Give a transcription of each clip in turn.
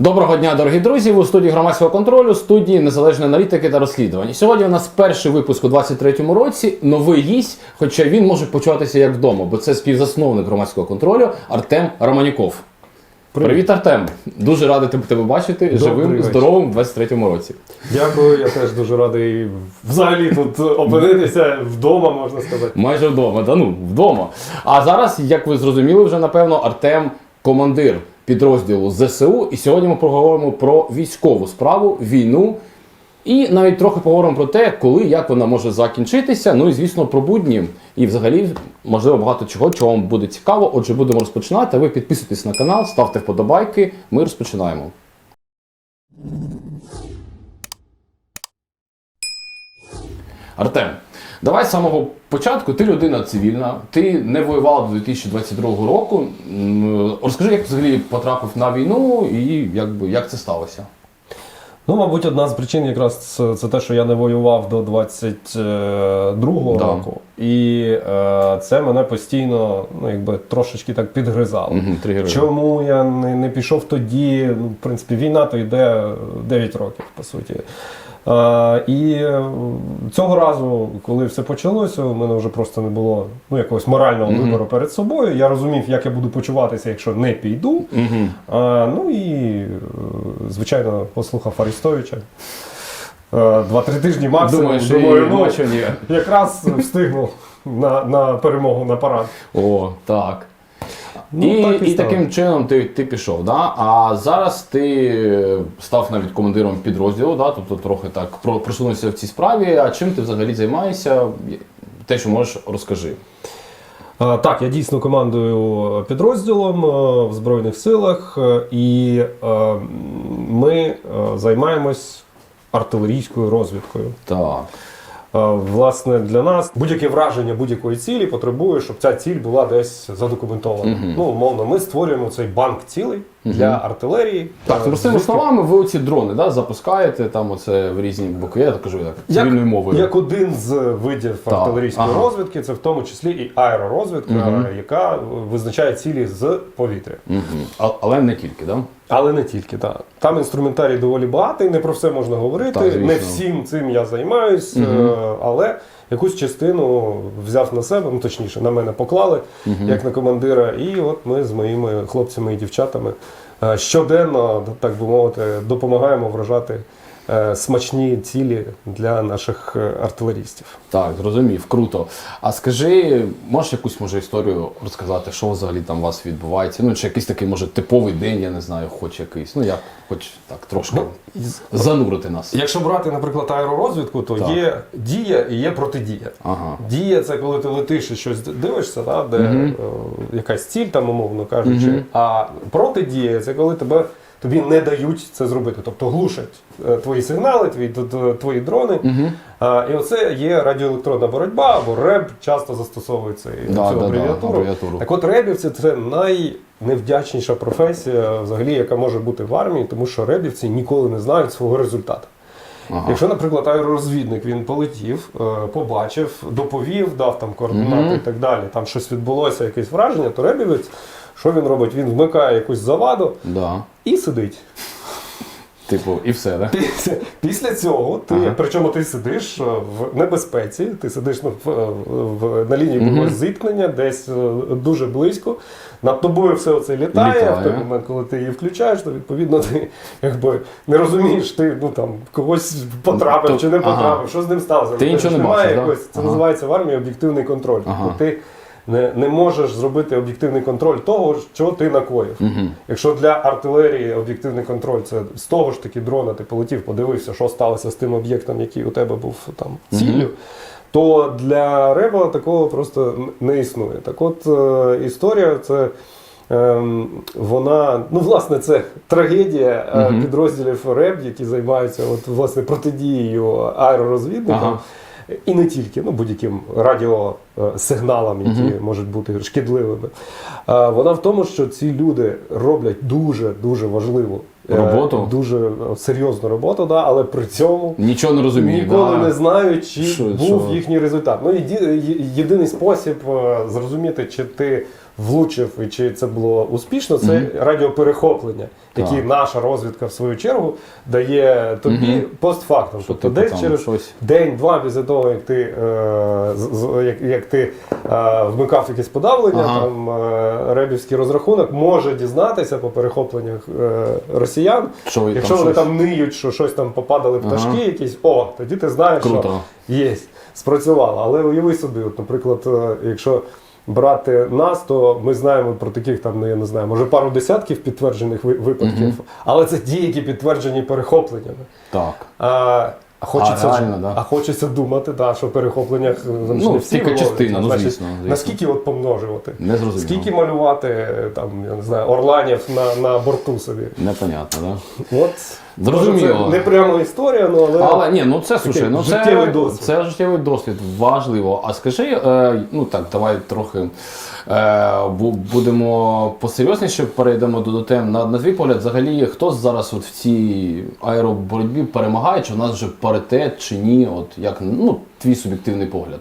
Доброго дня, дорогі друзі! У студії громадського контролю, студії незалежної аналітики та розслідувань. Сьогодні у нас перший випуск у 23-му році. Новий гість, хоча він може почуватися як вдома, бо це співзасновник громадського контролю Артем Романюков. Привіт, Артем! Дуже радий тебе- тебе бачити Добрий живим, вечір. здоровим у 23-му році. Дякую, я теж дуже радий взагалі тут опинитися вдома, можна сказати. Майже вдома, да ну, вдома. А зараз, як ви зрозуміли, вже напевно, Артем командир підрозділу ЗСУ. І сьогодні ми поговоримо про військову справу, війну. І навіть трохи поговоримо про те, коли як вона може закінчитися. Ну і звісно, про будні. І взагалі, можливо, багато чого, чого вам буде цікаво. Отже, будемо розпочинати. Ви підписуйтесь на канал, ставте вподобайки. Ми розпочинаємо. Артем, давай з самого початку. Ти людина цивільна, ти не воювала до 2022 року. Розкажи, як взагалі потрапив на війну і якби, як це сталося? Ну, мабуть, одна з причин якраз це, це те, що я не воював до 22-го Да. року. І е, це мене постійно ну, якби, трошечки так підгризало. Угу. Чому я не, не пішов тоді? Ну, в принципі, війна то йде 9 років, по суті. Е, і цього разу, коли все почалося, у мене вже просто не було ну, якогось морального Мгм. вибору перед собою. Я розумів, як я буду почуватися, якщо не піду. Угу. А, ну і, е, звичайно, послухав Арістовича. Е, Два-три тижні максимум. Думаєш, Думаю, і- ну, якраз встигну на, на перемогу на парад. О, так. Ну, і, так і і таким чином ти, ти пішов, да? а зараз ти став навіть командиром підрозділу, да? тобто трохи так просунувся в цій справі. А чим ти взагалі займаєшся? Те, що можеш, розкажи. Так, я дійсно командую підрозділом е, в Збройних силах, е, і е, ми е, займаємось артилерійською розвідкою. Так. Е, Власне, для нас будь-яке враження будь-якої цілі потребує, щоб ця ціль була десь задокументована. Мгм. Ну, умовно, ми створюємо цей банк цілей для артилерії. Так, Е, простими словами, ви оці дрони да, запускаєте там оце в різні боки. Я так кажу так, Як- цивільною мовою. Як один з видів Так, артилерійської ага. розвідки, це в тому числі і аеророзвідка, Мгм. яка визначає цілі з повітря. А, але не тільки, да? Але не тільки, так. Там інструментарій доволі багатий, не про все можна говорити. Так, не всім цим я займаюсь, е, але якусь частину взяв на себе, ну точніше, на мене поклали, угу. як на командира. І от ми з моїми хлопцями і дівчатами е, щоденно, так би мовити, допомагаємо вражати смачні цілі для наших е, артилерістів. Так, зрозумів, круто. А скажи, можеш якусь може історію розказати, що взагалі там у вас відбувається? Ну, чи якийсь такий, може, типовий день, я не знаю, хоч якийсь. Ну, як, хоч так, трошки занурити нас. Якщо брати, наприклад, аеророзвідку, то Так. є дія і є протидія. Ага. Дія це коли ти летиш і щось дивишся, да, де е, якась ціль, там, умовно кажучи. Мгм. А протидія це коли тебе. Тобі не дають це зробити, тобто глушать е, твої сигнали, твої, твої дрони. Угу. А, і оце є радіоелектронна боротьба, або РЕБ часто застосовується і Да, цю да, да, абревіатуру. абревіатуру. Так от ребівці це найневдячніша професія, взагалі, яка може бути в армії, тому що ребівці ніколи не знають свого результату. Ага. Якщо, наприклад, аеророзвідник він полетів, е, побачив, доповів, дав там координати Мгм. і так далі, там щось відбулося, якесь враження, то ребівець, що він робить? Він вмикає якусь заваду Да. і сидить. Типу, і все, да? Після, після цього ти, Ага. причому ти сидиш е, в небезпеці, ти сидиш ну, в, в, на лінії якогось зіткнення, десь е, дуже близько. Над тобою все це літає. Літає. В той момент, коли ти її включаєш, то відповідно ти якби не розумієш, ти ну там когось потрапив То- чи не ага. потрапив, що з ним сталося. Ти Ну, нічого не немає бачиш, да? якогось, Це Ага. називається в армії об'єктивний контроль. Ага. Тобто ти не, не можеш зробити об'єктивний контроль того, що ти накоїв. Угу. Якщо для артилерії об'єктивний контроль це з того ж таки дрона, ти полетів, подивився, що сталося з тим об'єктом, який у тебе був там ціллю, то для реба такого просто не існує. Так от е, історія це. ем, Вона, ну власне, це трагедія е, Мгм. підрозділів РЕБ, які займаються от, власне, протидією аеророзвідникам. Ага. І не тільки, ну будь-яким радіосигналам, які Мгм. можуть бути шкідливими. Вона в тому, що ці люди роблять дуже дуже важливу е, Роботу? дуже е, серйозну роботу, да, але при цьому Нічого не розумію. ніколи да? не знають, чи Що- був що? їхній результат. Ну, і єдиний спосіб е, зрозуміти, чи ти влучив і чи це було успішно, це радіоперехоплення, які Так. наша розвідка в свою чергу дає тобі Мгм. постфактум. Що Тобто десь через щось. день-два після того, як ти, е, з- як, як ти е, вмикав якесь подавлення, Ага. там е, ребівський розрахунок може дізнатися по перехопленнях е, росіян. Що Якщо там вони щось? там ниють, що щось там попадали пташки, Ага. якісь, о, тоді ти знаєш, Круто. що є, спрацювало. Але уяви собі, от, наприклад, е, якщо брати нас, то ми знаємо про таких там, ну я не знаю, може пару десятків підтверджених випадків, Мгм. але це ті, які підтверджені перехопленнями. Так. А, а хочеться, А, ж- реально, да. а хочеться думати, да, що в перехопленнях е, Ну, не всі виловлюють. частина, ну, Значить, звісно, звісно. Наскільки от помножувати? Не зрозуміло. Скільки малювати е, там, я не знаю, орланів на, на борту собі? Непонятно, да? От Зрозуміло. це не прямо історія, ну, але, Але ні, ну це слушай, ну це життєвий досвід. це життєвий досвід, важливо. А скажи, е, ну так, давай трохи е, будемо посерйозніше перейдемо до, до тем. На, на твій погляд, взагалі, хто зараз от в цій аероборотьбі перемагає, чи в нас вже паритет, чи ні? От як ну, твій суб'єктивний погляд.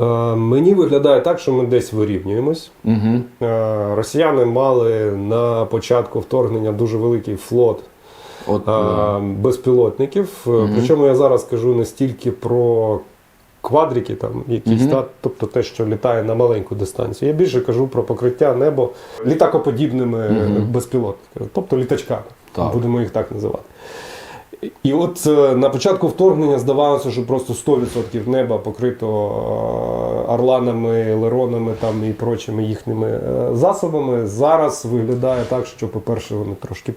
Е, мені виглядає так, що ми десь вирівнюємось. Угу. Е, Росіяни мали на початку вторгнення дуже великий флот От, е, е, безпілотників. Е, Причому я зараз кажу не стільки про квадрики, там якісь, Мгм. та, тобто те, що літає на маленьку дистанцію. Я більше кажу про покриття небо літакоподібними Мгм. безпілотниками, тобто літачками. Так. Будемо їх так називати. І от е, на початку вторгнення здавалося, що просто 100% неба покрито орланами, леронами там і прочими їхніми засобами. Зараз виглядає так, що, по-перше, вони трошки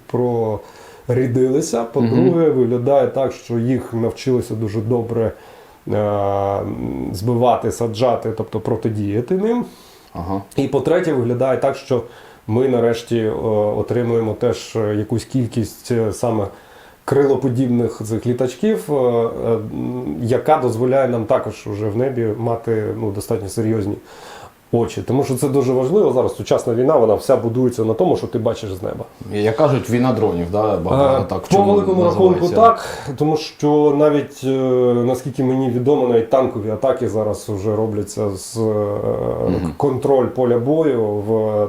прорідилися. По-друге, виглядає так, що їх навчилися дуже добре е, збивати, саджати, тобто протидіяти ним. ага. І по-третє, виглядає так, що ми нарешті е, отримуємо теж е, якусь кількість е, саме крилоподібних цих літачків, е, е, яка дозволяє нам також вже в небі мати ну, достатньо серйозні очі. Тому що це дуже важливо зараз. Сучасна війна, вона вся будується на тому, що ти бачиш з неба. Як кажуть, війна дронів, да? багато Е, так. По великому рахунку так, тому що навіть е, наскільки мені відомо, навіть танкові атаки зараз вже робляться з е, контроль поля бою в е,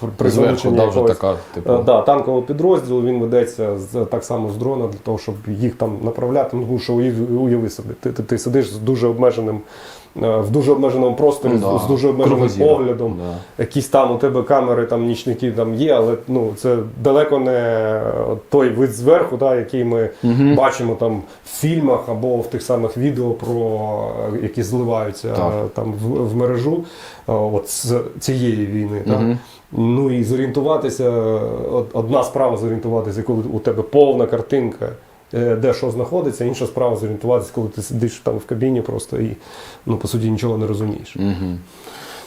при- при залученні да, вже якогось така, типу. Е, Да, танкового підрозділу він ведеться з так само з дрона для того, щоб їх там направляти. Ну, що уяви собі, ти, ти, ти сидиш з дуже обмеженим. Е, В дуже обмеженому просторі, Ну, з- да. з дуже обмеженим поглядом. Да. Якісь там у тебе камери, там нічники там є, але ну це далеко не той вид зверху, да, який ми бачимо там в фільмах або в тих самих відео, про е, які зливаються Так. е, там в, в мережу е, от з цієї війни. Так? Ну і зорієнтуватися, одна справа зорієнтуватися, коли у тебе повна картинка, е, де що знаходиться, інша справа зорієнтуватися, коли ти сидиш там в кабіні просто і ну, по суті нічого не розумієш. Мгм.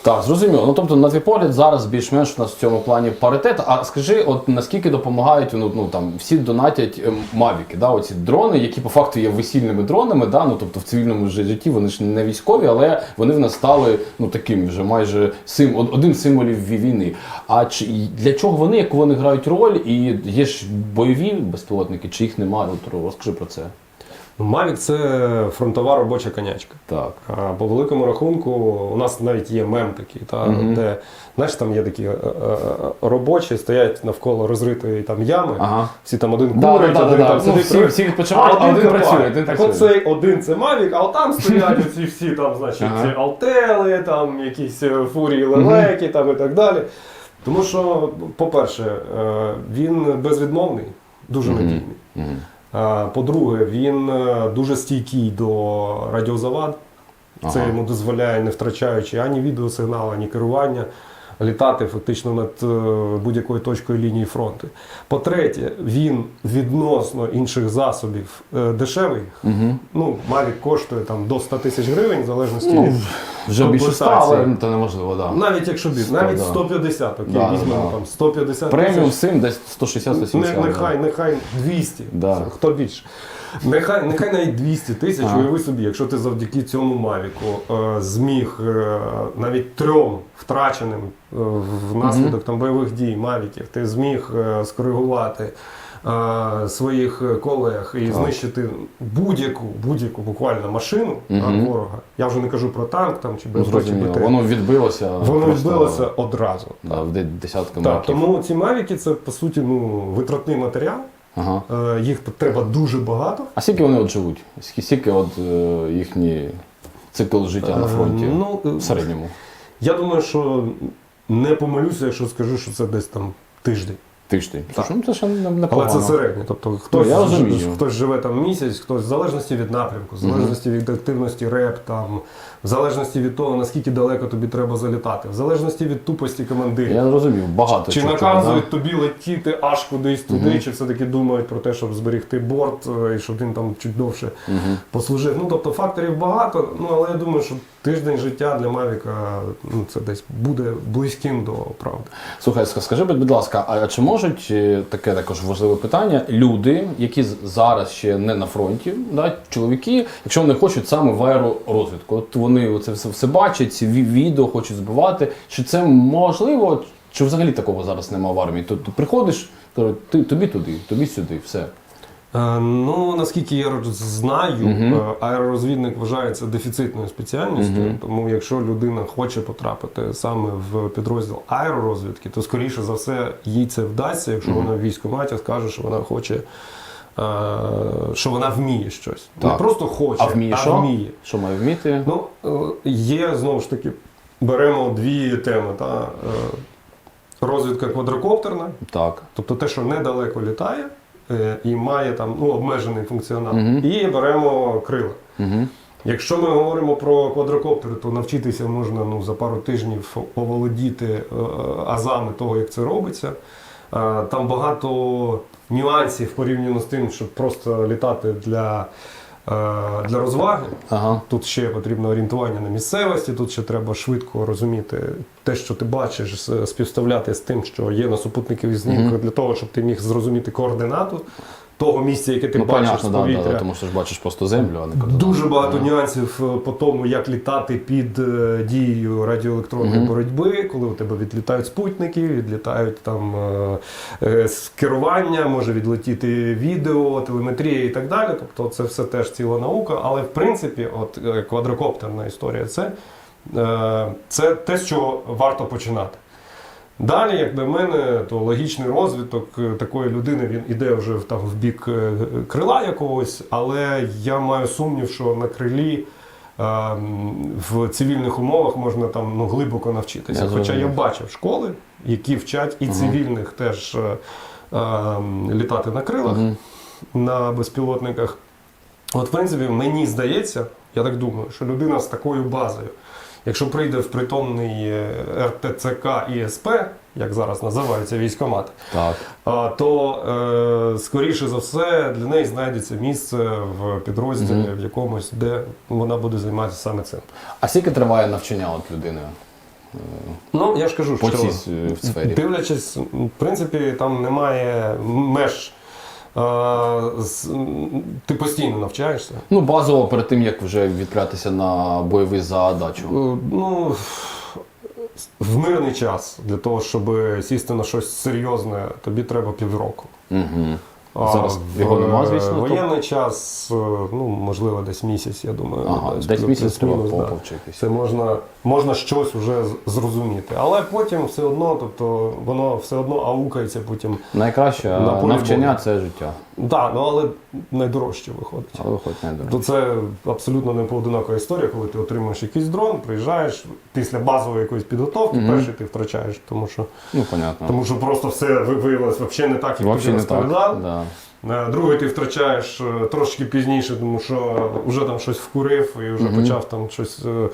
Так, зрозуміло. Ну тобто, на твій погляд, зараз більш-менш у нас в цьому плані паритет. А скажи, от наскільки допомагають ну, ну там всі донатять ем, мавіки, да, оці дрони, які по факту є весільними дронами, да, ну тобто в цивільному житті вони ж не військові, але вони в нас стали ну таким вже майже сим, один символів війни. А чи для чого вони, яку вони грають роль, і є ж бойові безпілотники, чи їх немає? От розкажи про це. Ну, Mavic – це фронтова робоча конячка. Так. А по великому рахунку, у нас навіть є мем такий, та, Мгм. де знаєш, там є такі е, е, робочі, стоять навколо розритої там ями, Ага. всі там один Да, курить, да, один да, там да. сидить. Ну, всі- всі відпочивають, а один копає. працює, один так працює. оцей один це Mavic, а там стоять оці всі там, значить, Ага. ці алтели, там якісь е, фурії лелеки там і так далі. Тому що, по-перше, е, він безвідмовний, дуже надійний. Мгм. А, По-друге, він е, дуже стійкий до радіозавад. Це Ага. йому дозволяє, не втрачаючи ані відеосигналу, ані керування, літати фактично над е, будь-якою точкою лінії фронту. По-третє, він відносно інших засобів е, дешевий. Мгм. Ну, Mavic коштує там до 100 тисяч гривень, в залежності Ну, від Вже більше ста, комплектації. але це неможливо. Да. навіть якщо більше, навіть 150, окей, Да, візьмемо да. там 150 Преміум тисяч. сим десь 160-170. Не, нехай, нехай 200, Да. Хто більше. Нехай, нехай навіть 200 тисяч, Ага. уяви собі, якщо ти завдяки цьому Мавіку е, зміг е, навіть трьом втраченим е, внаслідок там, бойових дій Мавіків, ти зміг е, скоригувати е, своїх колег і Так. знищити будь-яку, будь-яку буквально машину Мгм. ворога. Я вже не кажу про танк там, чи Ну, БМП, чи зрозуміло. БТ. Воно відбилося. Воно просто, відбилося одразу. Да, в де- десятками Так, років. тому ці мавіки це по суті ну, витратний матеріал. Ага. Е, Їх треба дуже багато. А скільки вони от живуть? Скі- Скільки от е, їхній цикл життя на Е, фронті Ну, е, в середньому? я думаю, що не помилюся, якщо скажу, що це десь там тиждень. Тиждень. Так. Ну це ще не- Але непогано. це середнє. Тобто хтось, я розумію. хтось живе там місяць, хтось в залежності від напрямку, в залежності від активності реп, там, в залежності від того, наскільки далеко тобі треба залітати, в залежності від тупості командирів. Я зрозумів, багато Чи чого, наказують тобі летіти аж кудись туди, Мгм. чи все-таки думають про те, щоб зберегти борт е, і щоб він там чуть довше да? Мгм. послужив. Ну тобто факторів багато. Ну але я думаю, що тиждень життя для Мавіка ну, це десь буде близьким до правди. Слухай, скажи, будь будь ласка, а чи можуть е, таке також важливе питання люди, які зараз ще не на фронті, да, чоловіки, якщо вони хочуть саме в аеророзвідку, от вони це все, все бачать, ці відео хочуть збивати, чи це можливо, чи взагалі такого зараз немає в армії? То ти приходиш, кажуть, ти тобі туди, тобі сюди, все. Е, Ну, наскільки я знаю, Мгм. е, аеророзвідник вважається дефіцитною спеціальністю, Мгм. тому якщо людина хоче потрапити саме в підрозділ аеророзвідки, то скоріше за все їй це вдасться, якщо Мгм. вона в військкоматі скаже, що вона хоче, що вона вміє щось. Не просто хоче, А вміє що? вміє. Що має вміти? Ну, е, є знову ж таки, беремо дві теми. Та, е, розвідка квадрокоптерна, Так. тобто те, що недалеко літає е, і має там ну, обмежений функціонал. Мгм. І беремо крила. Угу. Якщо ми говоримо про квадрокоптери, то навчитися можна ну, за пару тижнів поволодіти е, азами того, як це робиться. Е, Там багато нюансів порівняно з тим, щоб просто літати для, е, для розваги. Ага. Тут ще потрібно орієнтування на місцевості, тут ще треба швидко розуміти те, що ти бачиш, співставляти з тим, що є на супутникових знімках, Мгм. для того, щоб ти міг зрозуміти координату того місця, яке ти ну, бачиш понятно, з повітря. да, да, тому що ж бачиш просто землю, а не координати. Дуже багато Да. нюансів е, по тому, як літати під е, дією радіоелектронної Мгм. боротьби, коли у тебе відлітають спутники, відлітають там е, керування, може відлетіти відео, телеметрія і так далі. Тобто це все теж ціла наука. Але в принципі, от квадрокоптерна історія це, це те, з чого варто починати. Далі, як на мене, то логічний розвиток е, такої людини він іде вже в- там в бік е, крила якогось, але я маю сумнів, що на крилі е, в цивільних умовах можна там ну, глибоко навчитися. Я Хоча я бачив школи, які вчать і Мгм. цивільних теж е, е, літати на крилах Мгм. на безпілотниках. От, в принципі, мені здається, я так думаю, що людина з такою базою, якщо прийде в притомний е, РТЦК і СП, як зараз називаються військомати, Так. то е, скоріше за все для неї знайдеться місце в підрозділі, Мгм. в якомусь, де вона буде займатися саме цим. А скільки триває навчання от людини е, Ну, я ж кажу, що цій в сфері? Дивлячись, в принципі, там немає меж. Ти постійно навчаєшся. Ну, базово перед тим, як вже відправитися на бойовий задачу. Е, Ну, в мирний час для того, щоб сісти на щось серйозне, тобі треба півроку. Угу. Зараз а, його нема, звісно, то- Воєнний час, е, ну, можливо, десь місяць, я думаю. Ага, десь десь місяць треба да. повчитись. Це можна, можна щось вже зрозуміти. Але потім все одно, тобто воно все одно аукається потім. Найкраще На навчання це життя. Так, ну але найдорожче виходить. Але виходить найдорожче. То це абсолютно не поодинокова історія, коли ти отримуєш якийсь дрон, приїжджаєш після базової якоїсь підготовки, угу. перший ти втрачаєш, тому що, Ну, понятно. тому що просто все ви- виявилось взагалі не так, як ти розповідав. Да. Е, Другий ти втрачаєш е, трошки пізніше, тому що вже там щось вкурив і вже Мгм. почав там щось е,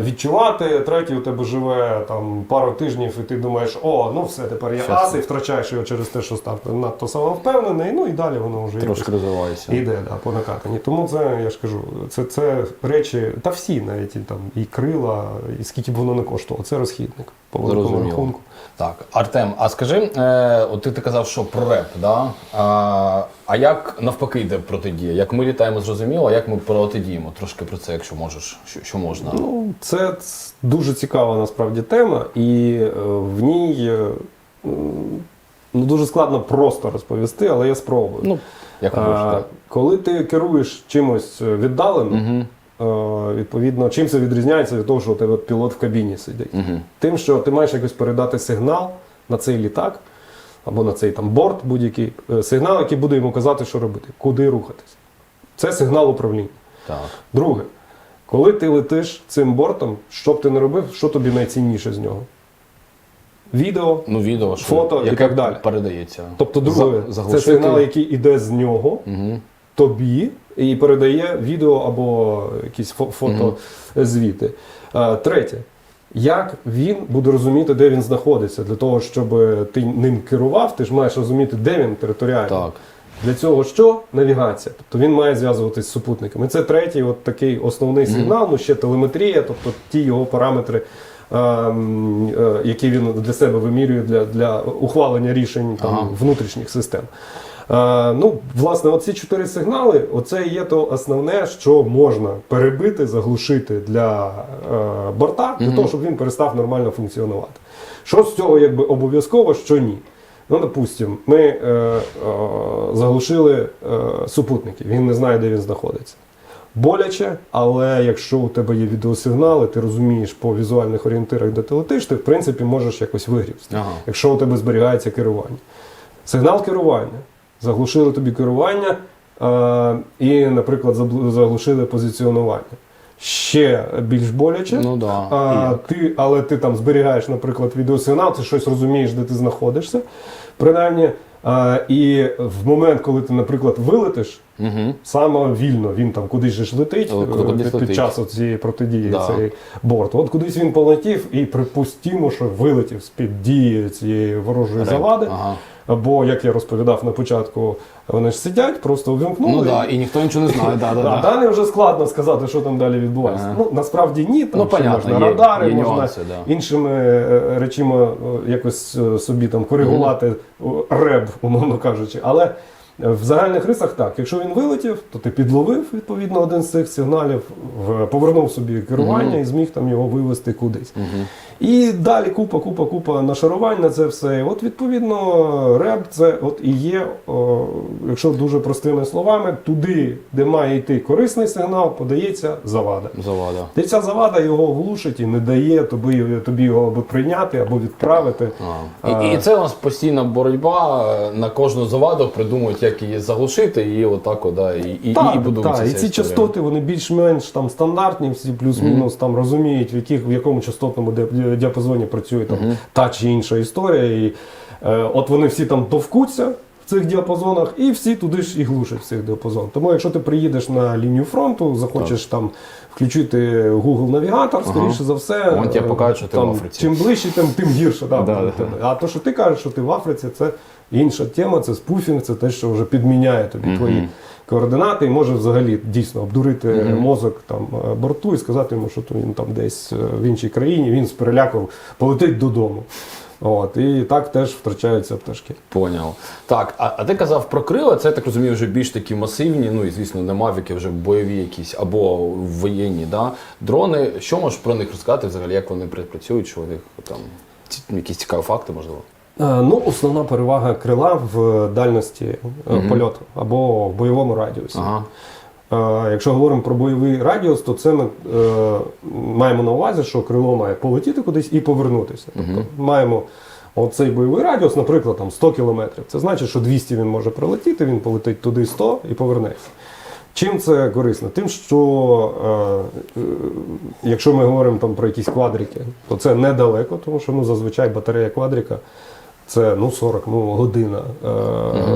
відчувати. Третій у тебе живе там пару тижнів, і ти думаєш, о, ну все, тепер я ас, і втрачаєш його через те, що став надто самовпевнений, ну і далі воно вже Трошки розвивається. Іде, да, по накатанні. Тому це, я ж кажу, це, це речі, та всі навіть і там і крила, і скільки б воно не коштувало. Це розхідник по великому рахунку. Так, Артем, а скажи, е, от ти, ти казав, що про реп, да? А, а як навпаки йде протидія? Як ми літаємо, зрозуміло, а як ми протидіємо? Трошки про це, якщо можеш, що, що можна. Ну, це дуже цікава насправді тема, і е, в ній е, ну, дуже складно просто розповісти, але я спробую. Ну, як А, так. коли ти керуєш чимось е, віддалено, Угу. е, відповідно, чим це відрізняється від того, що у тебе пілот в кабіні сидить? Угу. Тим, що ти маєш якось передати сигнал на цей літак або на цей там борт будь-який, е, сигнал, який буде йому казати, що робити, куди рухатись. Це сигнал управління. Так. Друге, коли ти летиш цим бортом, що б ти не робив, що тобі найцінніше з нього? Відео. Ну, відео, Фото і так далі. передається. Тобто, друге, За- це сигнал, який іде з нього Угу. тобі і передає відео або якісь фо- фотозвіти. Е, Третє. Як він буде розуміти, де він знаходиться, для того, щоб ти ним керував, ти ж маєш розуміти, де він територіально. Так. Для цього що? Навігація. Тобто він має зв'язуватись з супутниками. Це третій, от такий основний сигнал, ну ще телеметрія, тобто ті його параметри, ем, е, які він для себе вимірює для, для ухвалення рішень там, Ага. внутрішніх систем. Е, ну, власне, оці чотири сигнали, оце є то основне, що можна перебити, заглушити для е, борта, для того, щоб він перестав нормально функціонувати. Що з цього якби обов'язково, що ні. Ну, допустимо, ми е, е, заглушили е, супутники, він не знає, де він знаходиться. Боляче, але якщо у тебе є відеосигнали, ти розумієш по візуальних орієнтирах, де ти летиш, ти в принципі можеш якось вигрівся, Ага. якщо у тебе зберігається керування. Сигнал керування. Заглушили тобі керування е, і, наприклад, заглушили позиціонування. Ще більш боляче. Ну да. А, ти, але ти там зберігаєш, наприклад, відеосигнал, ти щось розумієш, де ти знаходишся. Принаймні, а, і в момент, коли ти, наприклад, вилетиш, Угу. саме вільно він там кудись же ж летить куди- е, під, під летить. час цієї протидії Да. цей борт. От кудись він полетів і припустімо, що вилетів з-під дії цієї ворожої завади. Ага. Або, як я розповідав на початку, вони ж сидять, просто увімкнули. Ну да, і ніхто нічого не знає. Да, да, Да, да. Далі вже складно сказати, що там далі відбувається. Ага. Ну насправді ні, там Ну, ще понятно, можна є- радари, є можна нюанси, да. іншими е, е, якось е, собі там коригувати е, реб, умовно кажучи. Але в загальних рисах так, якщо він вилетів, то ти підловив відповідно один з цих сигналів, повернув собі керування Мгм. і зміг там його вивести кудись. Мгм. І далі купа, купа, купа нашарувань на це все. От відповідно реб це от і є, о, якщо дуже простими словами, туди, де має йти корисний сигнал, подається завада. Завада. І ця завада його глушить і не дає тобі, тобі його або прийняти, або відправити. А. І, і це у нас постійна боротьба на кожну заваду придумують, як її заглушити, і отак, от, да, і, і, і будується. так, і ці частоти вони більш-менш там стандартні, всі плюс-мінус там розуміють, в яких в якому частотному ди- діапазоні працює там та чи інша історія. І е, от вони всі там товкуться в цих діапазонах, і всі туди ж і глушать в цих діапазонах. Тому якщо ти приїдеш на лінію фронту, захочеш там включити Google навігатор, скоріше за все, Вон тебе е, покажуть, що ти там, в Африці. Чим ближче, тим, тим гірше. Да, Да, да. А то, що ти кажеш, що ти в Африці, це інша тема, це спуфінг, це те, що вже підміняє тобі твої координати і може взагалі дійсно обдурити мозок там е, борту і сказати йому, що він там десь е, в іншій країні, він з переляком полетить додому. От, і так теж втрачаються пташки. Поняв. Так, а, а ти казав про крила, це я так розумію, вже більш такі масивні, ну і звісно, не мавіки, вже бойові якісь або воєнні. Да? Дрони, що можеш про них розказати взагалі, як вони пр- працюють, що у них там якісь цікаві факти, можливо? Е, Ну, основна перевага крила в дальності е, польоту або в бойовому радіусі. Ага. Е, Якщо говоримо про бойовий радіус, то це ми е, маємо на увазі, що крило має полетіти кудись і повернутися. Тобто маємо оцей бойовий радіус, наприклад, там 100 кілометрів. Це значить, що 200 він може прилетіти, він полетить туди 100 і повернеться. Чим це корисно? Тим, що е, е, якщо ми говоримо там про якісь квадрики, то це недалеко, тому що ну, зазвичай батарея квадрика це ну, 40 ну, година е,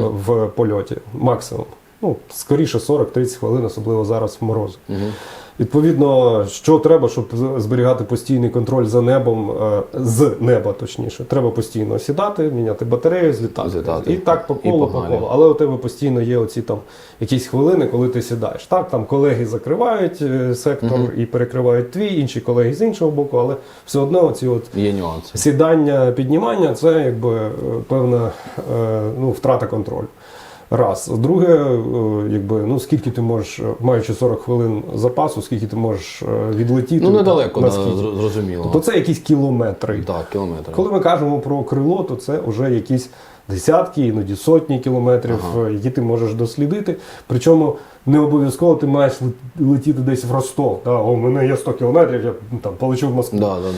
в польоті максимум. Ну, скоріше 40-30 хвилин, особливо зараз в морози. Відповідно, що треба, щоб зберігати постійний контроль за небом, е, з неба точніше, треба постійно сідати, міняти батарею, злітати. Злітати. І так по колу, по колу. Але у тебе постійно є оці там якісь хвилини, коли ти сідаєш. Так, там колеги закривають е, сектор і перекривають твій, інші колеги з іншого боку, але все одно ці от Є нюанси. сідання, піднімання це якби е, певна ну, втрата контролю. Раз. Друге, е, якби, ну скільки ти можеш, маючи 40 хвилин запасу, скільки ти можеш е, відлетіти. Ну недалеко, на зрозуміло. То це якісь кілометри. Так, кілометри. Коли ми кажемо про крило, то це вже якісь десятки, іноді сотні кілометрів, Ага. е, які ти можеш дослідити. Причому не обов'язково ти маєш лет- летіти десь в Ростов. Да? У мене є 100 кілометрів, я там полечу в Москву. Да, да,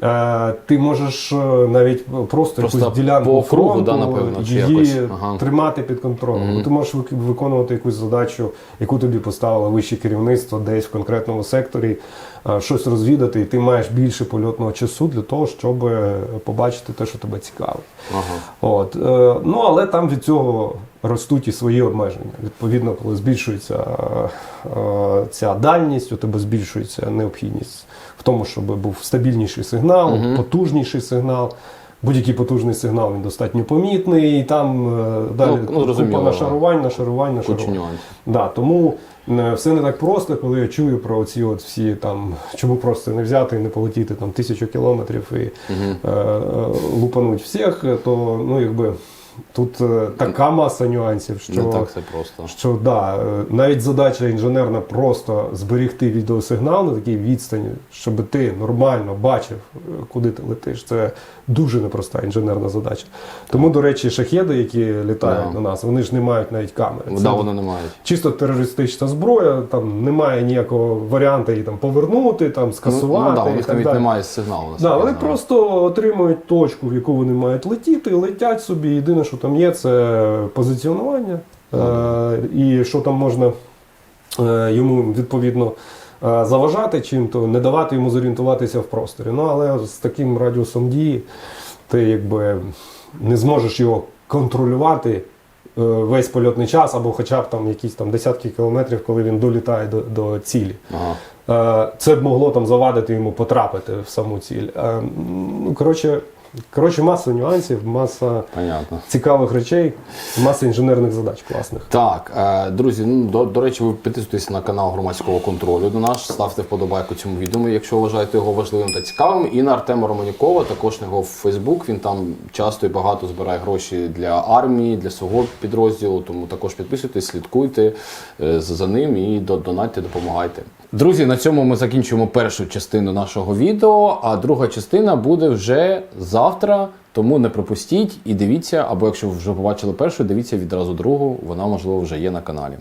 да. Е, ти можеш е, навіть просто, Просто якусь ділянку по фронту, да, напевно, чи її якось. Ага. тримати під контролем. Ти можеш виконувати якусь задачу, яку тобі поставило вище керівництво десь в конкретному секторі, е, щось розвідати, і ти маєш більше польотного часу для того, щоб е, побачити те, що тебе цікавить. Ага. От, е, ну, але там від цього ростуть і свої обмеження. Відповідно, коли збільшується е, е, ця дальність, у тебе збільшується необхідність в тому, щоб був стабільніший сигнал, потужніший сигнал. Будь-який потужний сигнал він достатньо помітний, і там е, далі Ну, ну, купа нашарувань, нашарувань, нашарувань. Да, тому все не так просто, коли я чую про ці от всі там, чому просто не взяти і не полетіти там тисячу кілометрів і е, е, лупануть всіх, то ну якби тут е, така маса нюансів, що, Не так все просто. що да, навіть задача інженерна просто зберігти відеосигнал на такій відстані, щоб ти нормально бачив, е, куди ти летиш. Це дуже непроста інженерна задача. Тому, до речі, шахеди, які літають Да. на нас, вони ж не мають навіть камери. Це Да, вони не мають. чисто терористична зброя, там немає ніякого варіанту її там повернути, там скасувати. Ну, да, у і них так навіть далі. немає сигналу. Да, наскільки вони знаю. просто отримують точку, в яку вони мають летіти, летять собі. Єдине, що там є, це позиціонування. Е, і що там можна е, йому відповідно заважати чим-то, не давати йому зорієнтуватися в просторі. Ну, але з таким радіусом дії ти якби не зможеш його контролювати е, весь польотний час, або хоча б там якісь там десятки кілометрів, коли він долітає до, до цілі. Ага. Е, Це б могло там завадити йому потрапити в саму ціль. Е, Ну, коротше, коротше, маса нюансів, маса Понятно. цікавих речей, маса інженерних задач класних. Так, е, друзі, ну до, до речі, ви підписуйтесь на канал громадського контролю до нас, ставте вподобайку цьому відео, якщо вважаєте його важливим та цікавим. І на Артема Романюкова, також на його Фейсбук. Він там часто і багато збирає гроші для армії, для свого підрозділу. Тому також підписуйтесь, слідкуйте е, за ним і до- донатьте, допомагайте. Друзі, на цьому ми закінчуємо першу частину нашого відео, а друга частина буде вже завтра. Тому не пропустіть і дивіться, або якщо вже побачили першу, дивіться відразу другу. Вона можливо вже є на каналі.